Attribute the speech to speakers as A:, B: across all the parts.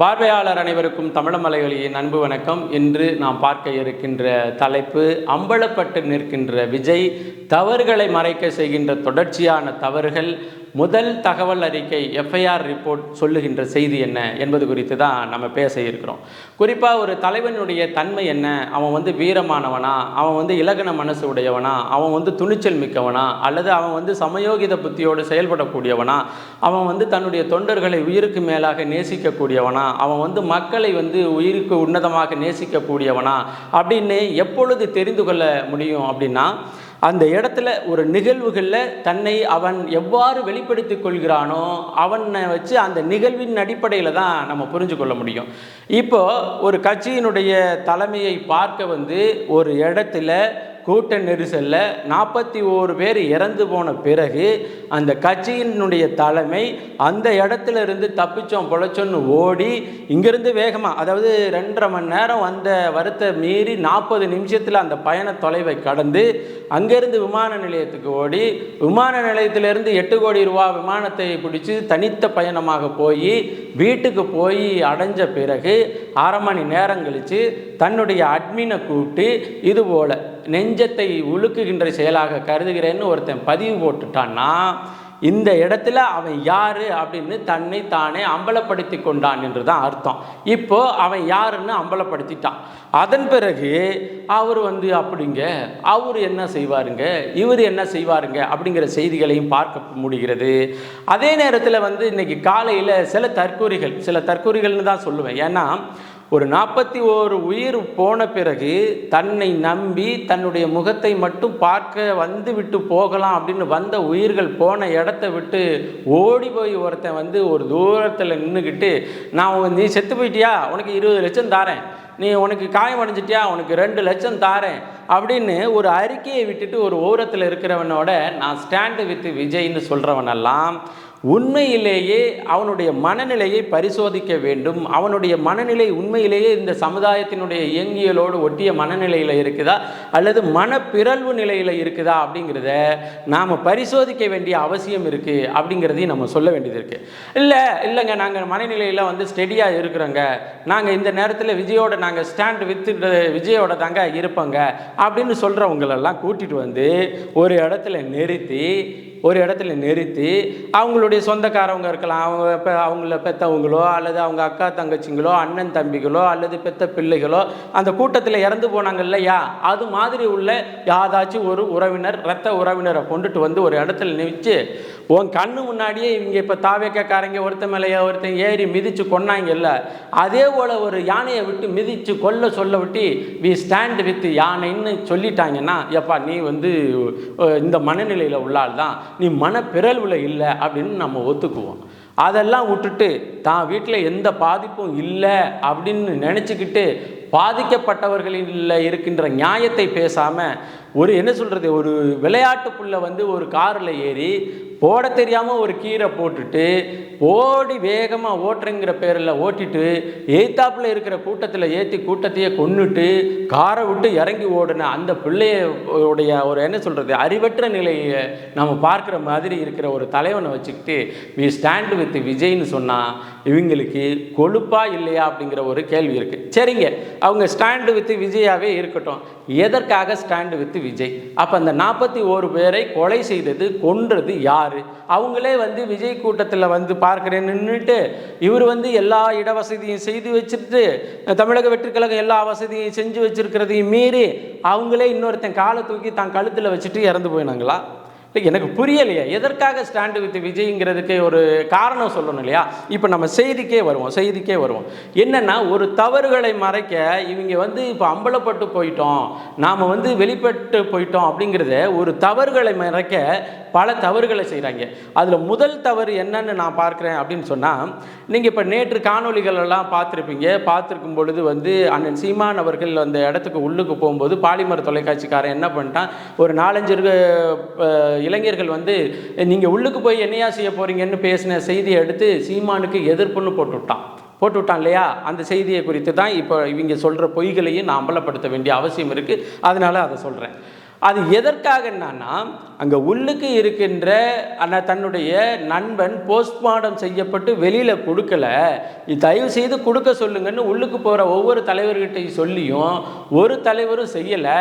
A: பார்வையாளர் அனைவருக்கும் தமிழமலைகளின் அன்பு வணக்கம். இன்று நாம் பார்க்க இருக்கின்ற தலைப்பு அம்பலப்பட்டு நிற்கின்ற விஜய் தவறுகளை மறைக்க செய்கின்ற தொடர்ச்சியான தவறுகள் முதல் தகவல் அறிக்கை எஃப்ஐஆர் ரிப்போர்ட் சொல்லுகின்ற செய்தி என்ன என்பது குறித்து தான் நம்ம பேச இருக்கிறோம். குறிப்பாக ஒரு தலைவனுடைய தன்மை என்ன? அவன் வந்து வீரமானவனா? அவன் வந்து இலகன மனசு உடையவனா? அவன் வந்து துணிச்சல் மிக்கவனா? அல்லது அவன் வந்து சமயோகித புத்தியோடு செயல்படக்கூடியவனா? அவன் வந்து தன்னுடைய தொண்டர்களை உயிருக்கு மேலாக நேசிக்கக்கூடியவனா? அவன் வந்து மக்களை வந்து உயிருக்கு உன்னதமாக நேசிக்கக்கூடியவனா? அப்படின்னு எப்பொழுது தெரிந்து கொள்ள முடியும் அப்படின்னா அந்த இடத்துல ஒரு நிகழ்வுகளில் தன்னை அவன் எவ்வாறு வெளிப்படுத்தி கொள்கிறானோ அவனை வச்சு அந்த நிகழ்வின் அடிப்படையில் தான் நம்ம புரிஞ்சு கொள்ள முடியும். இப்போது ஒரு கட்சியினுடைய தலைமையை பார்க்க வந்து ஒரு இடத்துல கூட்ட நெரிசலில் நாற்பத்தி ஓரு பேர் இறந்து போன பிறகு அந்த கட்சியினுடைய தலைமை அந்த இடத்துல இருந்து தப்பிச்சோம் பொழைச்சோன்னு ஓடி இங்கேருந்து வேகமாக அதாவது ரெண்டரை மணி நேரம் அந்த வருத்தை மீறி நாற்பது நிமிஷத்தில் அந்த பயண தொலைவை கடந்து அங்கேருந்து விமான நிலையத்துக்கு ஓடி விமான நிலையத்திலேருந்து எட்டு கோடி ரூபா விமானத்தை பிடிச்சி தனித்த பயணமாக போய் வீட்டுக்கு போய் அடைஞ்ச பிறகு அரை மணி நேரம் கழித்து தன்னுடைய அட்மினை கூப்பிட்டு இது போல் நெஞ்சத்தை உழுக்குகின்ற செயலாக கருதுகிறேன்னு ஒருத்தன் பதிவு போட்டுட்டான்னா இந்த இடத்துல அவன் யார் அப்படின்னு தன்னை தானே அம்பலப்படுத்தி கொண்டான் என்று தான் அர்த்தம். இப்போ அவன் யாருன்னு அம்பலப்படுத்திட்டான். அதன் பிறகு அவர் வந்து அப்படிங்க அவர் என்ன செய்வாருங்க இவர் என்ன செய்வாருங்க அப்படிங்கிற செய்திகளையும் பார்க்க முடிகிறது. அதே நேரத்தில் வந்து இன்னைக்கு காலையில் சில தற்கூறிகள் சில தற்கூறிகள்னு தான் சொல்லுவேன். ஏன்னா ஒரு நாற்பத்தி ஓரு உயிர் போன பிறகு தன்னை நம்பி தன்னுடைய முகத்தை மட்டும் பார்க்க வந்து விட்டு போகலாம் அப்படின்னு வந்த உயிர்கள் போன இடத்த விட்டு ஓடி போய் ஒருத்தன் வந்து ஒரு தூரத்தில் நின்றுக்கிட்டு நான் நீ செத்து போயிட்டியா? உனக்கு இருபது லட்சம் தாரேன். நீ உனக்கு காயம் அடைஞ்சிட்டியா? உனக்கு ரெண்டு லட்சம் தாரேன். அப்படின்னு ஒரு அறிக்கையை விட்டுட்டு ஒரு ஓரத்தில் இருக்கிறவனோட நான் ஸ்டாண்டு வித் விஜய்னு சொல்கிறவனெல்லாம் உண்மையிலேயே அவனுடைய மனநிலையை பரிசோதிக்க வேண்டும். அவனுடைய மனநிலை உண்மையிலேயே இந்த சமுதாயத்தினுடைய இயங்கியலோடு ஒட்டிய மனநிலையில் இருக்குதா? அல்லது மனப்பிறழ்வு நிலையில் இருக்குதா அப்படிங்கிறத நாம் பரிசோதிக்க வேண்டிய அவசியம் இருக்குது அப்படிங்கிறதையும் நம்ம சொல்ல வேண்டியது இருக்குது இல்லை இல்லைங்க நாங்கள் மனநிலையில் வந்து ஸ்டெடியாக இருக்கிறோங்க. நாங்கள் இந்த நேரத்தில் விஜயோட நாங்கள் ஸ்டாண்ட் வித்து விஜயோட தாங்க இருப்போங்க அப்படின்னு சொல்கிறவங்களெல்லாம் கூட்டிகிட்டு வந்து ஒரு இடத்துல நிறுத்தி ஒரு இடத்துல நிறுத்தி அவங்களுடைய சொந்தக்காரவங்க இருக்கலாம். அவங்க இப்போ அவங்கள பெற்றவங்களோ அல்லது அவங்க அக்கா தங்கச்சிங்களோ அண்ணன் தம்பிகளோ அல்லது பெத்த பிள்ளைகளோ அந்த கூட்டத்தில் இறந்து போனாங்க இல்லையா அது மாதிரி உள்ள யாதாச்சும் ஒரு உறவினர் இரத்த உறவினரை கொண்டுட்டு வந்து ஒரு இடத்துல நிறுத்தி உன் கண்ணு முன்னாடியே இவங்க இப்போ தாவேக்கக்காரங்க ஒருத்தன் மேலேயே ஒருத்தன் ஏறி மிதித்து கொன்னாங்கல்ல அதே போல் ஒரு யானையை விட்டு மிதித்து கொல்ல சொல்ல விட்டு வி ஸ்டாண்ட் வித் யானைன்னு சொல்லிட்டாங்கன்னா எப்பா நீ வந்து இந்த மனநிலையில் உள்ளால் தான் நீ மனப்பிறழ்வில் இல்லை அப்படின்னு நம்ம ஒத்துக்குவோம். அதெல்லாம் விட்டுட்டு தான் வீட்டில் எந்த பாதிப்பும் இல்லை அப்படின்னு நினச்சிக்கிட்டு பாதிக்கப்பட்டவர்களில் இருக்கின்ற நியாயத்தை பேசாமல் ஒரு என்ன சொல்கிறது ஒரு விளையாட்டுக்குள்ளே வந்து ஒரு காரில் ஏறி போட தெரியாமல் ஒரு கீரை போட்டுட்டு ஓடி வேகமாக ஓட்டுறங்கிற பேரில் ஓட்டிட்டு எய்த்தாப்பில் இருக்கிற கூட்டத்தில் ஏற்றி கூட்டத்தையே கொண்டுட்டு காரை விட்டு இறங்கி ஓடின அந்த பிள்ளையோடைய ஒரு என்ன சொல்கிறது அறிவற்ற நிலையை நம்ம பார்க்குற மாதிரி இருக்கிற ஒரு தலைவனை வச்சுக்கிட்டு வி ஸ்டாண்ட் வித் விஜய்னு சொன்னால் இவங்களுக்கு கொழுப்பா இல்லையா? அப்படிங்கிற ஒரு கேள்வி இருக்குது சரிங்க அவங்க ஸ்டாண்டு வித் விஜயாவே இருக்கட்டும். எதற்காக ஸ்டாண்டு வித் விஜய்? அப்போ அந்த நாற்பத்தி ஓரு பேரை கொலை செய்தது கொன்றது யார்? அவங்களே வந்து விஜய் கூட்டத்தில் வந்து பார்க்குறேன் நின்றுட்டு இவர் வந்து எல்லா இட வசதியும் செய்து வச்சுட்டு தமிழக வெற்றிக்கழகம் எல்லா வசதியும் செஞ்சு வச்சிருக்கிறதையும் மீறி அவங்களே இன்னொருத்தன் காலை தூக்கி தான் கழுத்தில் வச்சுட்டு இறந்து போயினாங்களா? இல்லை எனக்கு புரியலையா. எதற்காக ஸ்டாண்டு வித் விஜய்ங்கிறதுக்கு ஒரு காரணம் சொல்லணும் இல்லையா? இப்போ நம்ம செய்திக்கே வருவோம் செய்திக்கே வருவோம். என்னென்னா ஒரு தவறுகளை மறைக்க இவங்க வந்து இப்போ அம்பலப்பட்டு போயிட்டோம் நாம் வந்து வெளிப்பட்டு போயிட்டோம் அப்படிங்கிறத ஒரு தவறுகளை மறைக்க பல தவறுகளை செய்கிறாங்க அதில் முதல் தவறு என்னன்னு நான் பார்க்குறேன் அப்படின்னு சொன்னால் நீங்கள் இப்போ நேற்று காணொலிகளெல்லாம் பார்த்துருப்பீங்க. பார்த்துருக்கும் பொழுது வந்து அண்ணன் சீமான் அவர்கள் அந்த இடத்துக்கு உள்ளுக்கு போகும்போது பாலிமர் தொலைக்காட்சிக்காரன் என்ன பண்ணிட்டான்? ஒரு நாலஞ்சு இளைஞர்கள் வந்து நீங்கள் உள்ளுக்கு போய் என்னையா செய்ய போகிறீங்கன்னு பேசின செய்தியை எடுத்து சீமானுக்கு எதிர்ப்புன்னு போட்டு விட்டான் போட்டு விட்டான் இல்லையா? அந்த செய்தியை குறித்து தான் இப்போ இவங்க சொல்கிற பொய்களையும் நான் அம்பலப்படுத்த வேண்டிய அவசியம் இருக்குது அதனால் அதை சொல்கிறேன் அது எதற்காக என்னன்னா அங்கே உள்ளுக்கு இருக்கின்ற அந்த தன்னுடைய நண்பன் போஸ்ட்மார்டம் செய்யப்பட்டு வெளியில் கொடுக்கல. தயவு செய்து கொடுக்க சொல்லுங்கன்னு உள்ளுக்கு போகிற ஒவ்வொரு தலைவர்கிட்டையும் சொல்லியும் ஒரு தலைவரும் செய்யலை.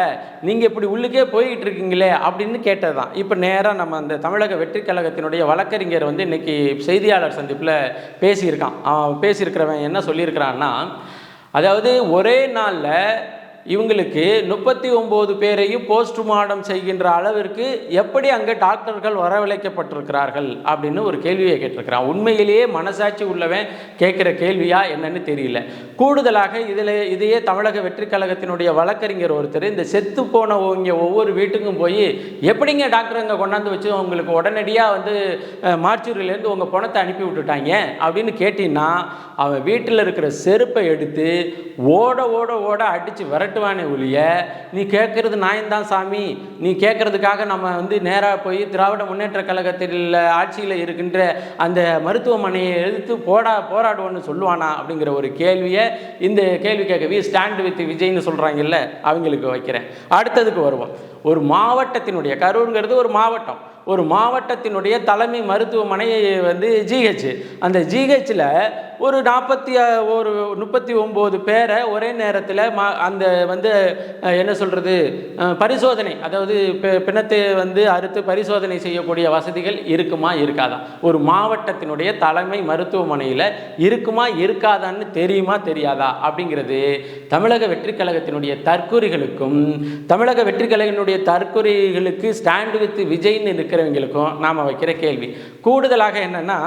A: நீங்கள் இப்படி உள்ளுக்கே போய்கிட்டு இருக்கீங்களே அப்படின்னு கேட்டது தான் இப்போ நேராக நம்ம அந்த தமிழக வெற்றி கழகத்தினுடைய வழக்கறிஞர் வந்து இன்னைக்கு செய்தியாளர் சந்திப்பில் பேசியிருக்கான். அவன் பேசியிருக்கிறவன் என்ன சொல்லியிருக்கிறான்னா அதாவது ஒரே நாளில் இவங்களுக்கு முப்பத்தி ஒம்பது பேரையும் போஸ்ட்மார்டம் செய்கின்ற அளவிற்கு எப்படி அங்கே டாக்டர்கள் வரவழைக்கப்பட்டிருக்கிறார்கள் அப்படின்னு ஒரு கேள்வியை கேட்டிருக்கிறான். உண்மையிலேயே மனசாட்சி உள்ளவன் கேட்குற கேள்வியா என்னன்னு தெரியல. கூடுதலாக இதில் இதையே தமிழக வெற்றிக்கழகத்தினுடைய வழக்கறிஞர் ஒருத்தர் இந்த செத்து போனவங்க ஒவ்வொரு வீட்டுக்கும் போய் எப்படிங்க டாக்டர் அங்கே கொண்டாந்து வச்சு உங்களுக்கு உடனடியாக வந்து அஹ், உங்கள் பணத்தை அனுப்பி விட்டுட்டாங்க? அப்படின்னு கேட்டீங்கன்னா அவன் வீட்டில் இருக்கிற செருப்பை எடுத்து ஓட ஓட ஓட அடித்து மிரட்டுவானே ஒழிய நீ கேட்குறது நாயன்தான் சாமி. நீ கேட்குறதுக்காக நம்ம வந்து நேராக போய் திராவிட முன்னேற்ற கழகத்தில் ஆட்சியில் இருக்கின்ற அந்த மருத்துவமனையை எடுத்து போடா போராடுவோன்னு சொல்லுவானா அப்படிங்கிற ஒரு கேள்வியை இந்த கேள்வி கேட்க வி ஸ்டாண்ட் வித் விஜய்னு சொல்கிறாங்கல்ல அவங்களுக்கு வைக்கிறேன். அடுத்ததுக்கு வருவோம். ஒரு மாவட்டத்தினுடைய கரூருங்கிறது ஒரு மாவட்டம். ஒரு மாவட்டத்தினுடைய தலைமை மருத்துவமனை வந்து ஜிஹெச் அந்த ஜிஹெச்சில் ஒரு நாற்பத்தி ஒரு முப்பத்தி ஒம்பது பேரை ஒரே நேரத்தில் மா அந்த வந்து என்ன சொல்கிறது பரிசோதனை அதாவது பிணத்தை வந்து அறுத்து பரிசோதனை செய்யக்கூடிய வசதிகள் இருக்குமா இருக்காதா? ஒரு மாவட்டத்தினுடைய தலைமை மருத்துவமனையில் இருக்குமா இருக்காதான்னு தெரியுமா தெரியாதா? அப்படிங்கிறது தமிழக வெற்றிக்கழகத்தினுடைய தற்கூறிகளுக்கும் தமிழக வெற்றி கழகத்தினுடைய தற்கொலைகளுக்கு ஸ்டாண்டு வித் விஜய்னு இருக்கிறவங்களுக்கும் நாம் வைக்கிற கேள்வி. கூடுதலாக என்னென்னா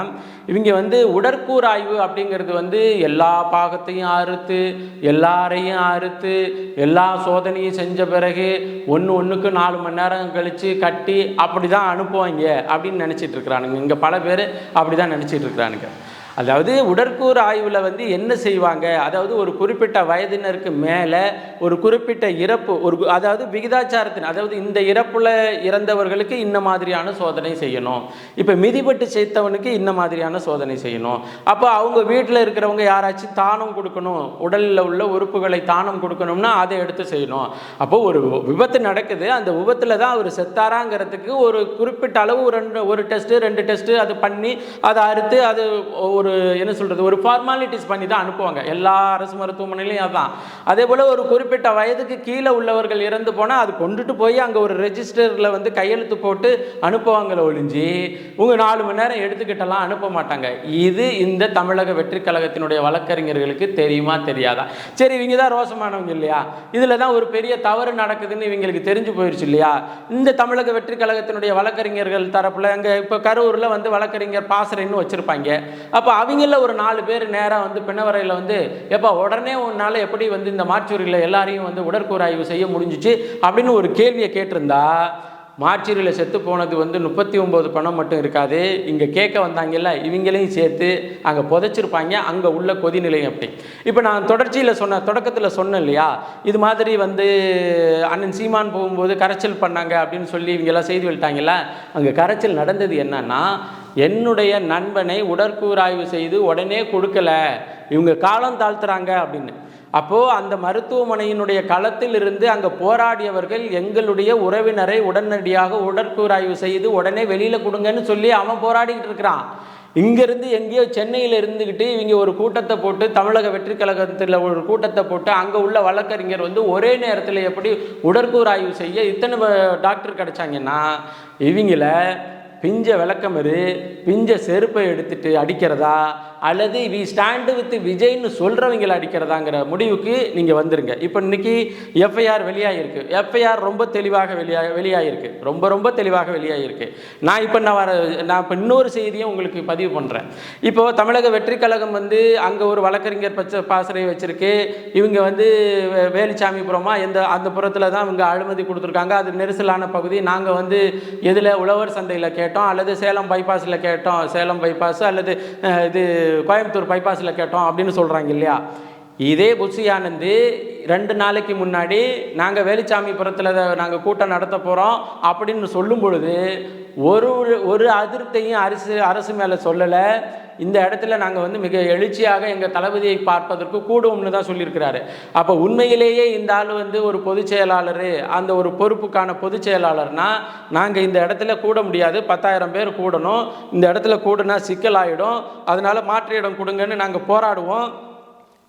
A: இவங்க வந்து உடற்கூறாய்வு அப்படிங்கிறது வந்து எல்லா பாகத்தையும் அறுத்து எல்லாரையும் அறுத்து எல்லா சோதனையும் செஞ்ச பிறகு ஒன்று ஒன்றுக்கு நாலு மணி நேரம் கழித்து கட்டி அப்படி தான் அனுப்புவாங்க அப்படின்னு நினச்சிட்டு இருக்கிறானுங்க. இங்கே பல பேர் அப்படி தான் நினச்சிட்டு இருக்கிறானுங்க. அதாவது உடற்கூறு ஆய்வில் வந்து என்ன செய்வாங்க? அதாவது ஒரு குறிப்பிட்ட வயதினருக்கு மேலே ஒரு குறிப்பிட்ட இறப்பு ஒரு அதாவது விகிதாச்சாரத்தின் அதாவது இந்த இறப்பில் இறந்தவர்களுக்கு இந்த மாதிரியான சோதனை செய்யணும். இப்போ மிதிப்பட்டு சேர்த்தவனுக்கு இந்த மாதிரியான சோதனை செய்யணும். அப்போ அவங்க வீட்டில் இருக்கிறவங்க யாராச்சும் தானம் கொடுக்கணும் உடலில் உள்ள உறுப்புகளை தானம் கொடுக்கணும்னா அதை எடுத்து செய்யணும். அப்போ ஒரு விபத்து நடக்குது அந்த விபத்தில் தான் அவர் செத்தாராங்கிறதுக்கு ஒரு குறிப்பிட்ட அளவு ரெண்டு ஒரு டெஸ்ட்டு ரெண்டு டெஸ்ட்டு அது பண்ணி அதை அறுத்து அது ஒரு என்ன சொல்கிறது ஒரு ஃபார்மாலிட்டிஸ் பண்ணி தான் அனுப்புவாங்க. எல்லா அரசு மருத்துவமனையிலையும் அதான். அதே போல் ஒரு குறிப்பிட்ட வயதுக்கு கீழே உள்ளவர்கள் இறந்து போனால் அது கொண்டுட்டு போய் அங்கே ஒரு ரெஜிஸ்டரில் வந்து கையெழுத்து போட்டு அனுப்புவாங்கள ஒழிஞ்சு உங்கள் நாலு மணி நேரம் எடுத்துக்கிட்டலாம் அனுப்ப மாட்டாங்க. இது இந்த தமிழக வெற்றி கழகத்தினுடைய வழக்கறிஞர்களுக்கு தெரியுமா தெரியாதா? சரி இவங்க தான் ரோசமானவங்க இல்லையா? இதில் தான் ஒரு பெரிய தவறு நடக்குதுன்னு இவங்களுக்கு தெரிஞ்சு போயிடுச்சு இல்லையா? இந்த தமிழக வெற்றி கழகத்தினுடைய வழக்கறிஞர்கள் தரப்பில் அங்கே இப்போ கரூரில் வந்து வழக்கறிஞர் பாசறைன்னு வச்சுருப்பாங்க. அப்போ அவங்கள ஒரு நாலு பேர் நேராக வந்து பிணவரையில் வந்து எப்போ உடனே உன்னால் எப்படி வந்து இந்த மாற்றூரில் எல்லாரையும் வந்து உடற்கூறாய்வு செய்ய முடிஞ்சிச்சு? அப்படின்னு ஒரு கேள்வியை கேட்டிருந்தா மார்ச்சரியில் செத்து போனது வந்து முப்பத்தி ஒம்பது பணம் மட்டும் இருக்காது. இங்கே கேட்க வந்தாங்கல்ல இவங்களையும் சேர்த்து அங்கே புதைச்சிருப்பாங்க. அங்கே உள்ள கொதிநிலையும் அப்படி. இப்போ நான் தொடர்ச்சியில் சொன்ன தொடக்கத்தில் சொன்னேன் இல்லையா? இது மாதிரி வந்து அண்ணன் சீமான் போகும்போது கரைச்சல் பண்ணாங்க அப்படின்னு சொல்லி இவங்கெல்லாம் செய்து விட்டாங்கல்ல? அங்கே கரைச்சல் நடந்தது என்னன்னா என்னுடைய நண்பனை உடற்கூறாய்வு செய்து உடனே கொடுக்கல. இவங்க காலம் தாழ்த்துறாங்க அப்படின்னு. அப்போது அந்த மருத்துவமனையினுடைய களத்தில் இருந்து அங்கே போராடியவர்கள் எங்களுடைய உறவினரை உடனடியாக உடற்கூறாய்வு செய்து உடனே வெளியில் கொடுங்கன்னு சொல்லி அவன் போராடிக்கிட்டு இருக்கிறான். இங்கேருந்து எங்கேயோ சென்னையில் இருந்துக்கிட்டு இவங்க ஒரு கூட்டத்தை போட்டு தமிழக வெற்றி கழகத்தில் ஒரு கூட்டத்தை போட்டு அங்கே உள்ள வழக்கறிஞர் வந்து ஒரே நேரத்தில் எப்படி உடற்கூறாய்வு செய்ய இத்தனை டாக்டர் கிடைச்சாங்கன்னா இவங்கள பிஞ்ச விளக்கமரு பிஞ்ச செருப்பை எடுத்துட்டு அடிக்கிறதா? அல்லது வி ஸ்டாண்டு வித் விஜய்னு சொல்கிறவங்களை அடிக்கிறதாங்கிற முடிவுக்கு நீங்கள் வந்துருங்க. இப்போ இன்னைக்கு எஃப்ஐஆர் வெளியாகிருக்கு எஃப்ஐஆர் ரொம்ப தெளிவாக வெளியாக வெளியாகிருக்கு ரொம்ப ரொம்ப தெளிவாக வெளியாகிருக்கு நான் இப்போ நான் வர நான் இப்போ இன்னொரு செய்தியும் உங்களுக்கு பதிவு பண்ணுறேன் இப்போது தமிழக வெற்றி கழகம் வந்து அங்கே ஒரு வழக்கறிஞர் பச்ச பாசறை வச்சுருக்கு. இவங்க வந்து வே- வேலுச்சாமிபுரமா எந்த அந்த புறத்தில் தான் இவங்க அனுமதி கொடுத்துருக்காங்க. அது நெரிசலான பகுதி. நாங்கள் வந்து எதில் உழவர் சந்தையில் கேட்டோம். கேட்டோம் அல்லது சேலம் பைபாஸில் கேட்டோம் சேலம் பைபாஸ் அல்லது இது கோயம்புத்தூர் பைபாஸில் கேட்டோம் அப்படின்னு சொல்கிறாங்க இல்லையா? இதே புஷி ரெண்டு நாளைக்கு முன்னாடி நாங்கள் வேலுச்சாமிபுரத்தில் நாங்கள் கூட்டம் நடத்த போகிறோம் அப்படின்னு சொல்லும் பொழுது ஒரு ஒரு அதிருப்தியும் அரசு அரசு மேலே சொல்லலை. இந்த இடத்துல நாங்கள் வந்து மிக எழுச்சியாக எங்கள் தளபதியை பார்ப்பதற்கு கூடுவோம்னு தான் சொல்லியிருக்கிறாரு. அப்போ உண்மையிலேயே இந்த ஆள் வந்து ஒரு பொதுச் செயலாளர் அந்த ஒரு பொறுப்புக்கான பொதுச் செயலாளர்னா நாங்கள் இந்த இடத்துல கூட முடியாது. பத்தாயிரம் பேர் கூடணும். இந்த இடத்துல கூடுனா சிக்கலாயிடும். அதனால மாற்று இடம் கொடுங்கன்னு நாங்கள் போராடுவோம்.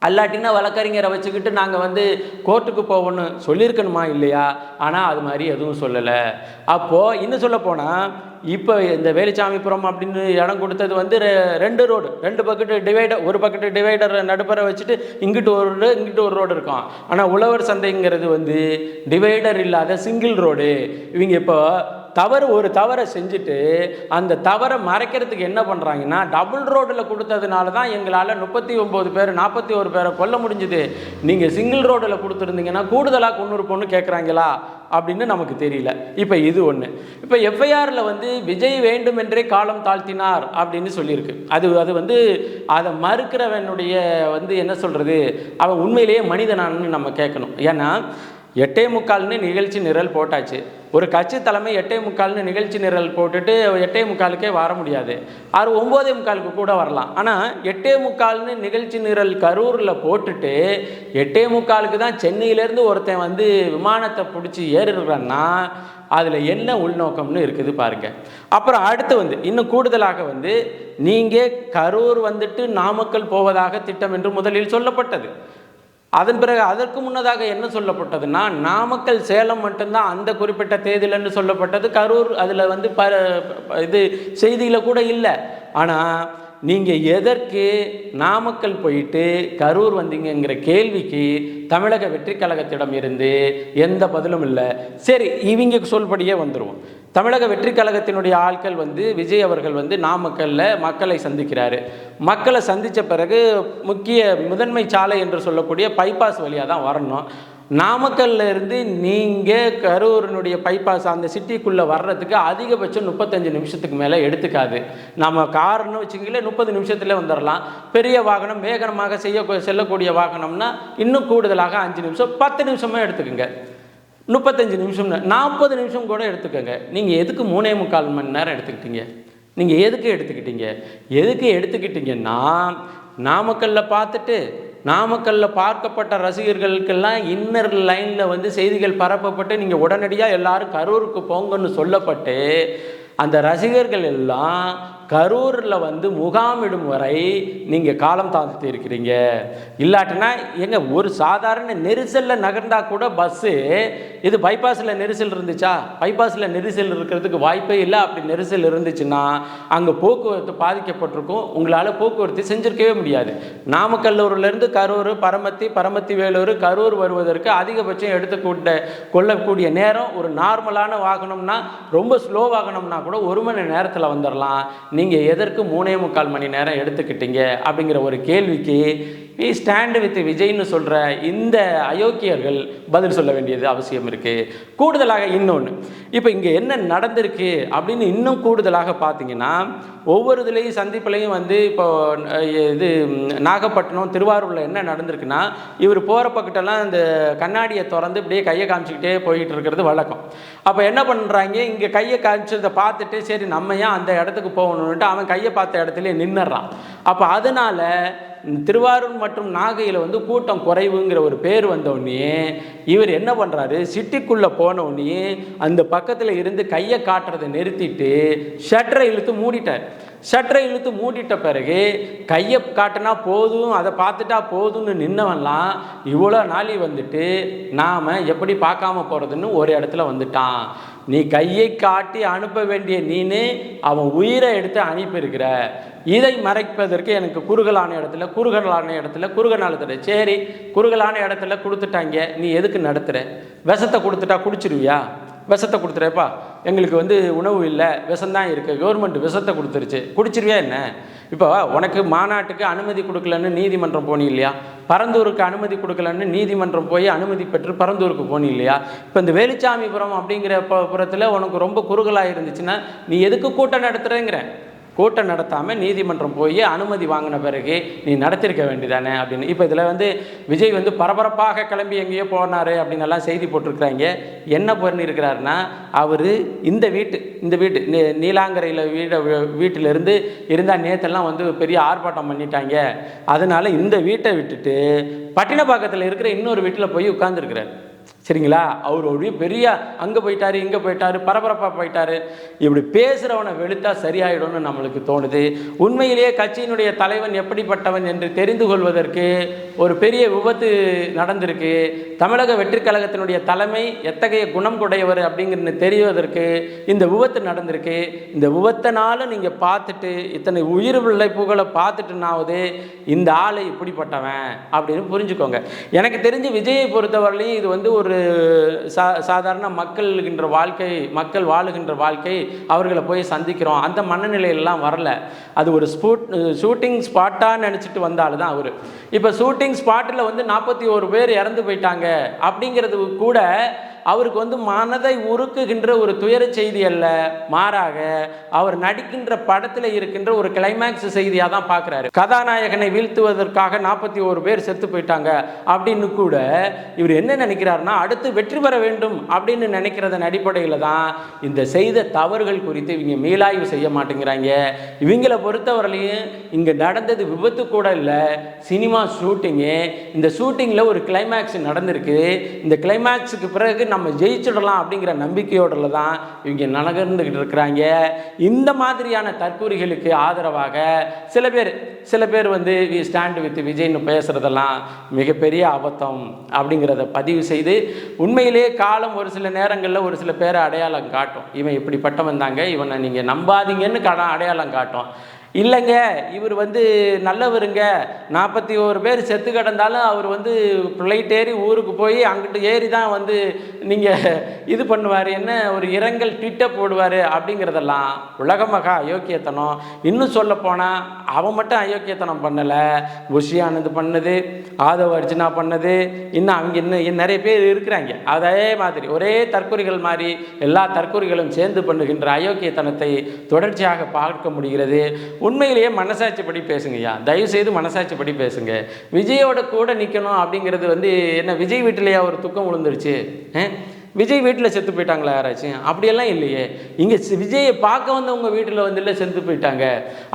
A: அல்லாட்டினா வழக்கறிஞரை வச்சுக்கிட்டு நாங்கள் வந்து கோர்ட்டுக்கு போகணும் சொல்லியிருக்கணுமா இல்லையா? ஆனால் அது மாதிரி எதுவும் சொல்லலை. அப்போது இன்னும் சொல்ல போனால் இப்போ இந்த வேலுச்சாமிபுரம் அப்படின்னு இடம் கொடுத்தது வந்து ரெ- ரெண்டு ரோடு. ரெண்டு பக்கெட்டு டிவைடர் ஒரு பக்கெட்டு டிவைடர் நடுப்பற வச்சுட்டு இங்கிட்டு ஒரு ரோடு இங்கிட்டு ஒரு ரோடு இருக்கும். ஆனால் உழவர் சந்தைங்கிறது வந்து டிவைடர் இல்லாத சிங்கிள் ரோடு இவங்க இப்போ தவறு ஒரு தவறை செஞ்சுட்டு அந்த தவறை மறைக்கிறதுக்கு என்ன பண்ணுறாங்கன்னா டபுள் ரோடில் கொடுத்ததுனால தான் எங்களால் முப்பத்தி ஒம்பது பேர் நாற்பத்தி ஒரு பேரை கொல்ல முடிஞ்சுது. நீங்கள் சிங்கிள் ரோடில் கொடுத்துருந்தீங்கன்னா கூடுதலாக கொன்னூறு பொண்ணு கேட்குறாங்களா அப்படின்னு நமக்கு தெரியல. இப்போ இது ஒன்று இப்போ எஃப்ஐஆரில் வந்து விஜய் வேண்டுமென்றே காலம் தாழ்த்தினார் அப்படின்னு சொல்லியிருக்கு. அது அது வந்து அதை மறுக்கிறவனுடைய வந்து என்ன சொல்கிறது அவன் உண்மையிலேயே மனிதனான்னு நம்ம கேட்கணும். ஏன்னா எட்டே முக்கால்னு நிகழ்ச்சி நிரல் போட்டாச்சு. ஒரு கட்சி தலைமை எட்டே முக்கால்னு நிகழ்ச்சி நிரல் போட்டுட்டு எட்டே முக்காலுக்கே வர முடியாது. ஆறு ஒம்போதே முக்காலுக்கு கூட வரலாம். ஆனால் எட்டே முக்கால்னு நிகழ்ச்சி நிரல் கரூரில் போட்டுட்டு எட்டே முக்காலுக்கு தான் சென்னையிலேருந்து ஒருத்தன் வந்து விமானத்தை பிடிச்சி ஏறுறான்னா அதில் என்ன உள்நோக்கம்னு இருக்குது பாருங்க. அப்புறம் அடுத்து வந்து இன்னும் கூடுதலாக வந்து நீங்கள் கரூர் வந்துட்டு நாமக்கல் போவதாக திட்டம் என்று முதலில் சொல்லப்பட்டது. அதன் பிறகு அதற்கு முன்னதாக என்ன சொல்லப்பட்டதுன்னா நாமக்கல் சேலம் மட்டும்தான் அந்த குறிப்பிட்ட தேதியிலன்னு சொல்லப்பட்டது. கரூர் அதில் வந்து ப இது செய்தியில் கூட இல்லை. ஆனால் நீங்கள் எதற்கு நாமக்கல் போயிட்டு கரூர் வந்தீங்கங்கிற கேள்விக்கு தமிழக வெற்றி கழகத்திடம் இருந்து எந்த பதிலும் இல்லை. சரி இவங்க சொல்படியே வந்துடுவோம் தமிழக வெற்றி கழகத்தினுடைய ஆட்கள் வந்து விஜய் அவர்கள் வந்து நாமக்கல்ல மக்களை சந்திக்கிறாரு. மக்களை சந்தித்த பிறகு முக்கிய முதன்மை சாலை என்று சொல்லக்கூடிய பைபாஸ் வழியாக தான் வரணும். நாமக்கல்ல இருந்து நீங்கள் கரூரினுடைய பைபாஸ் அந்த சிட்டிக்குள்ளே வர்றதுக்கு அதிகபட்சம் முப்பத்தஞ்சு நிமிஷத்துக்கு மேலே எடுத்துக்காது. நம்ம கார்னு வச்சுக்கல முப்பது நிமிஷத்துல வந்துடலாம் பெரிய வாகனம் வேகனமாக செய்ய செல்லக்கூடிய வாகனம்னா இன்னும் கூடுதலாக அஞ்சு நிமிஷம் பத்து நிமிஷமே எடுத்துக்கோங்க. முப்பத்தஞ்சு நிமிஷம்னு நாற்பது நிமிஷம் கூட எடுத்துக்கோங்க. நீங்கள் எதுக்கு மூணே முக்கால் மணி நேரம் எடுத்துக்கிட்டீங்க? நீங்கள் எதுக்கு எடுத்துக்கிட்டீங்க? எதுக்கு எடுத்துக்கிட்டீங்கன்னா நாமக்கல்ல பார்த்துட்டு நாமக்கல்ல பார்க்கப்பட்ட ரசிகர்களுக்கெல்லாம் இன்னர் லைனில் வந்து செய்திகள் பரப்பப்பட்டு நீங்கள் உடனடியாக எல்லாரும் கரூருக்கு போங்கன்னு சொல்லப்பட்டு அந்த ரசிகர்கள் எல்லாம் கரூரில் வந்து முகாமிடும் வரை நீங்கள் காலம் தாழ்த்தி இருக்கிறீங்க. இல்லாட்டினா எங்க ஒரு சாதாரண நெரிசலில் நகர்ந்தா கூட பஸ்ஸு இது பைபாஸில் நெரிசல் இருந்துச்சா? பைபாஸில் நெரிசல் இருக்கிறதுக்கு வாய்ப்பே இல்லை. அப்படி நெரிசல் இருந்துச்சுன்னா அங்கே போக்குவரத்து பாதிக்கப்பட்டிருக்கும். உங்களால் போக்குவரத்து செஞ்சுருக்கவே முடியாது. நாமக்கல்லூர்லேருந்து கரூர் பரமத்தி பரமத்தி வேலூர் கரூர் வருவதற்கு அதிகபட்சம் எடுத்துக்கூட்ட கொள்ளக்கூடிய நேரம் ஒரு நார்மலான வாகனம்னா ரொம்ப ஸ்லோ வாகனம்னா கூட ஒரு மணி நேரத்தில் வந்துடலாம் நீங்கள் எதற்கு மூணே முக்கால் மணி நேரம் எடுத்துக்கிட்டீங்க அப்படிங்கிற ஒரு கேள்விக்கு வி ஸ்டாண்ட் வித் விஜய்னு சொல்கிற இந்த அயோக்கியர்கள் பதில் சொல்ல வேண்டியது அவசியம் இருக்குது கூடுதலாக இன்னொன்று இப்போ இங்கே என்ன நடந்திருக்கு அப்படின்னு இன்னும் கூடுதலாக பார்த்தீங்கன்னா ஒவ்வொரு இதுலேயும் சந்திப்புலையும் வந்து இப்போ இது நாகப்பட்டினம் திருவாரூரில் என்ன நடந்திருக்குன்னா இவர் போகிற பக்கத்தெல்லாம் இந்த கண்ணாடியை திறந்து இப்படியே கையை காமிச்சிக்கிட்டே போயிட்டு இருக்கிறது வழக்கம். அப்போ என்ன பண்ணுறாங்க இங்கே கையை காமிச்சதை பார்த்துட்டு சரி நம்ம ஏன் அந்த இடத்துக்கு போகணுன்ட்டு அவன் கையை பார்த்த இடத்துல நின்னுறான் அப்போ அதனால திருவாரூர் மற்றும் நாகையில் வந்து கூட்டம் குறைவுங்கிற ஒரு பேர் வந்தோடனே இவர் என்ன பண்ணுறாரு சிட்டிக்குள்ளே போனவுடனே அந்த பக்கத்தில் இருந்து கையை காட்டுறதை நிறுத்திட்டு ஷட்டரை இழுத்து மூடிட்டார். ஷட்டரை இழுத்து மூடிட்ட பிறகு கையை காட்டினா போதும் அதை பார்த்துட்டா போதும்னு நின்னவன்லாம் இவ்வளோ நாளி வந்துட்டு நாம் எப்படி பார்க்காம போகிறதுன்னு ஒரு இடத்துல வந்துட்டான். நீ கையை காட்டி அனுப்ப வேண்டிய நீனு அவன் உயிரை எடுத்து அனுப்பியிருக்கிற. இதை மறைப்பதற்கு எனக்கு குறுகலான இடத்துல குறுகலான இடத்துல குறுகலான இடத்துல சரி குறுகலான இடத்துல கொடுத்துட்டாங்க. நீ எதுக்கு நடத்துகிற விஷத்தை கொடுத்துட்டா குடிச்சிருவியா? விஷத்தை கொடுத்துறப்பா எங்களுக்கு வந்து உணவு இல்லை. விஷம்தான் இருக்குது கவர்மெண்ட் விஷத்தை கொடுத்துருச்சு. குடிச்சிருவியா என்ன? இப்போ உனக்கு மாநாட்டுக்கு அனுமதி கொடுக்கலன்னு நீதிமன்றம் போனி இல்லையா? பரந்தூருக்கு அனுமதி கொடுக்கலன்னு நீதிமன்றம் போய் அனுமதி பெற்று பரந்தூருக்கு போனி இல்லையா? இப்போ இந்த வேலுச்சாமிபுரம் அப்படிங்கிற புறத்தில் உனக்கு ரொம்ப குறுகலாக இருந்துச்சுன்னா நீ எதுக்கு கூட்டம் நடத்துகிறேங்கிற கூட்டம் நடத்தாமல் நீதிமன்றம் போய் அனுமதி வாங்கின பிறகு நீ நடத்திருக்க வேண்டியதானே அப்படின்னு. இப்போ இதில் வந்து விஜய் வந்து பரபரப்பாக கிளம்பி எங்கேயோ போனார் அப்படின்னு எல்லாம் செய்தி போட்டிருக்கிறாங்க. என்ன பண்ணியிருக்கிறாருன்னா அவர் இந்த வீட்டு இந்த வீட்டு நீ- நீலாங்கரையில் வீட வீட்டிலேருந்து இருந்தால் நேற்றெல்லாம் வந்து பெரிய ஆர்ப்பாட்டம் பண்ணிட்டாங்க. அதனால் இந்த வீட்டை விட்டுட்டு பட்டினப்பாக்கத்தில் இருக்கிற இன்னொரு வீட்டில் போய் உட்காந்துருக்கிறார் சரிங்களா? அவர் ஒரு பெரிய அங்கே போயிட்டாரு இங்கே போயிட்டாரு பரபரப்பாக போயிட்டாரு. இப்படி பேசுகிறவனை வெளுத்தா சரியாயிடும்னு நம்மளுக்கு தோணுது. உண்மையிலேயே கட்சியினுடைய தலைவன் எப்படிப்பட்டவன் என்று தெரிந்து கொள்வதற்கு ஒரு பெரிய விபத்து நடந்திருக்கு. தமிழக வெற்றிக்கழகத்தினுடைய தலைமை எத்தகைய குணம் கொடையவர் அப்படிங்கிறது தெரிவதற்கு இந்த விபத்து நடந்திருக்கு. இந்த விபத்தினால நீங்கள் பார்த்துட்டு இத்தனை உயிர் பிழைப்புகளை பார்த்துட்டுனாவது இந்த ஆள் இப்படிப்பட்டவன் அப்படின்னு புரிஞ்சுக்கோங்க. எனக்கு தெரிஞ்சு விஜயை பொறுத்தவரையிலையும் இது வந்து ஒரு சா சாதாரண மக்கள்கின்ற வாழ்க்கை மக்கள் வாழுகின்ற வாழ்க்கை அவர்களை போய் சந்திக்கிறோம். அந்த மனநிலையெல்லாம் வரல. அது ஒரு ஸ்பூட் ஷூட்டிங் ஸ்பாட்டாக நினச்சிட்டு வந்தால் தான் அவர். இப்போ ஷூட்டிங் ஸ்பாட்டில் வந்து நாற்பத்தி ஒரு பேர் இறந்து போயிட்டாங்க. அப்படிங்கிறது கூட அவருக்கு வந்து மனதை உருக்குகின்ற ஒரு துயர செய்தி அல்ல. மாறாக அவர் நடிக்கின்ற படத்தில் இருக்கின்ற ஒரு கிளைமேக்ஸ் செய்தியாக தான் பார்க்குறாரு. கதாநாயகனை வீழ்த்துவதற்காக நாற்பத்தி ஒரு பேர் செத்து போயிட்டாங்க. அப்படின்னு கூட இவர் என்ன நினைக்கிறாருன்னா அடுத்து வெற்றி பெற வேண்டும் அப்படின்னு நினைக்கிறதன் அடிப்படையில் தான் இந்த செய்த தவறுகள் குறித்து இவங்க மீளாய்வு செய்ய மாட்டேங்கிறாங்க. இவங்களை பொறுத்தவரையிலையும் இங்கே நடந்தது விபத்து கூட இல்லை. சினிமா ஷூட்டிங்கு இந்த ஷூட்டிங்கில் ஒரு கிளைமேக்ஸ் நடந்திருக்கு. இந்த கிளைமேக்ஸுக்கு பிறகு நம்ம ஜெயிச்சிடலாம் அப்படிங்கிற நம்பிக்கையோட தான் இவங்க நகர்ந்துக்கிட்டு இருக்கிறாங்க. இந்த மாதிரியான தற்கூறிகளுக்கு ஆதரவாக சில பேர் சில பேர் வந்து வி ஸ்டாண்ட் வித் விஜய்னு பேசுகிறதெல்லாம் மிகப்பெரிய அபத்தம் அப்படிங்கிறத பதிவு செய்து உண்மையிலே காலம் ஒரு சில நேரங்களில் ஒரு சில பேரை அடையாளம் காட்டும். இவன் இப்படிப்பட்டவன் தாங்க இவனை நீங்கள் நம்பாதீங்கன்னு கடன் அடையாளம் காட்டும். இல்லைங்க இவர் வந்து நல்லவருங்க. நாற்பத்தி ஒரு பேர் செத்து கிடந்தாலும் அவர் வந்து ஃப்ளைட் ஏறி ஊருக்கு போய் அங்கிட்டு ஏறி தான் வந்து நீங்கள் இது பண்ணுவார் என்ன ஒரு இரங்கல் ட்விட்டை போடுவார் அப்படிங்கிறதெல்லாம் உலக மகா அயோக்கியத்தனம். இன்னும் சொல்ல போனால் அவன் மட்டும் அயோக்கியத்தனம் பண்ணலை. புஷி ஆனந்த் பண்ணது ஆதவ அர்ஜுனா பண்ணது இன்னும் அவங்க இன்னும் நிறைய பேர் இருக்கிறாங்க. அதே மாதிரி ஒரே தற்கொலைகள் மாதிரி எல்லா தற்கொலைகளும் சேர்ந்து பண்ணுகின்ற அயோக்கியத்தனத்தை தொடர்ச்சியாக பார்க்க முடிகிறது. உண்மையிலேயே மனசாட்சிப்படி பேசுங்கய்யா. தயவு செய்து மனசாட்சிப்படி பேசுங்க. விஜயோட கூட நிற்கணும் அப்படிங்கிறது வந்து என்ன விஜய் வீட்டிலேயே ஒரு துக்கம் விழுந்துருச்சு விஜய் வீட்டில் செத்து போயிட்டாங்களா யாராச்சும்? அப்படியெல்லாம் இல்லையே. இங்கே விஜயை பார்க்க வந்தவங்க வீட்டில் வந்து இல்லை செத்து போயிட்டாங்க.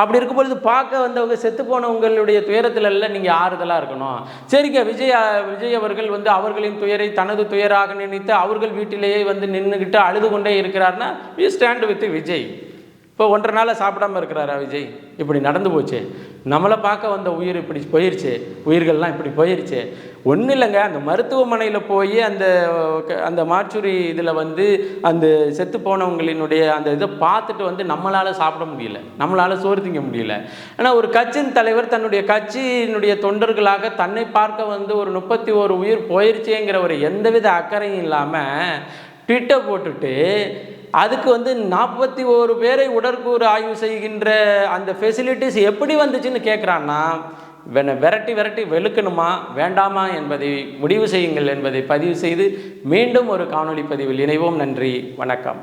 A: அப்படி இருக்கும்பொழுது பார்க்க வந்தவங்க செத்து போனவங்களுடைய துயரத்தில் எல்லாம் நீங்கள் ஆறுதலாக இருக்கணும். சரிங்க விஜய் விஜய் அவர்கள் வந்து அவர்களின் துயரை தனது துயராக நினைத்து அவர்கள் வீட்டிலேயே வந்து நின்றுக்கிட்டு அழுது கொண்டே இருக்கிறார்னா வி ஸ்டாண்ட் வித் விஜய். இப்போ ஒன்றரை நாளாக சாப்பிடாம இருக்கிறாரா விஜய்? இப்படி நடந்து போச்சு. நம்மளை பார்க்க வந்த உயிர் இப்படி போயிருச்சு. உயிர்கள்லாம் இப்படி போயிருச்சு. ஒன்றும் இல்லைங்க. அந்த மருத்துவமனையில் போய் அந்த அந்த மாச்சுரி இதில் வந்து அந்த செத்து போனவங்களினுடைய அந்த இதை பார்த்துட்டு வந்து நம்மளால் சாப்பிட முடியல. நம்மளால் சோறு திங்க முடியல. ஆனால் ஒரு கட்சியின் தலைவர் தன்னுடைய கட்சியினுடைய தொண்டர்களாக தன்னை பார்க்க வந்து ஒரு முப்பத்தி ஒரு உயிர் போயிருச்சேங்கிற ஒரு எந்தவித அக்கறையும் இல்லாமல் ட்விட்டர் போட்டுட்டு அதுக்கு வந்து நாற்பத்தி ஓரு பேரை உடற்கூறு ஆய்வு செய்கின்ற அந்த ஃபெசிலிட்டிஸ் எப்படி வந்துச்சுன்னு கேட்குறான்னா விரட்டி விரட்டி வெளுக்கணுமா வேண்டாமா என்பதை முடிவு செய்யுங்கள் என்பதை பதிவு செய்து மீண்டும் ஒரு காணொளி பதிவில் இணைவோம். நன்றி வணக்கம்.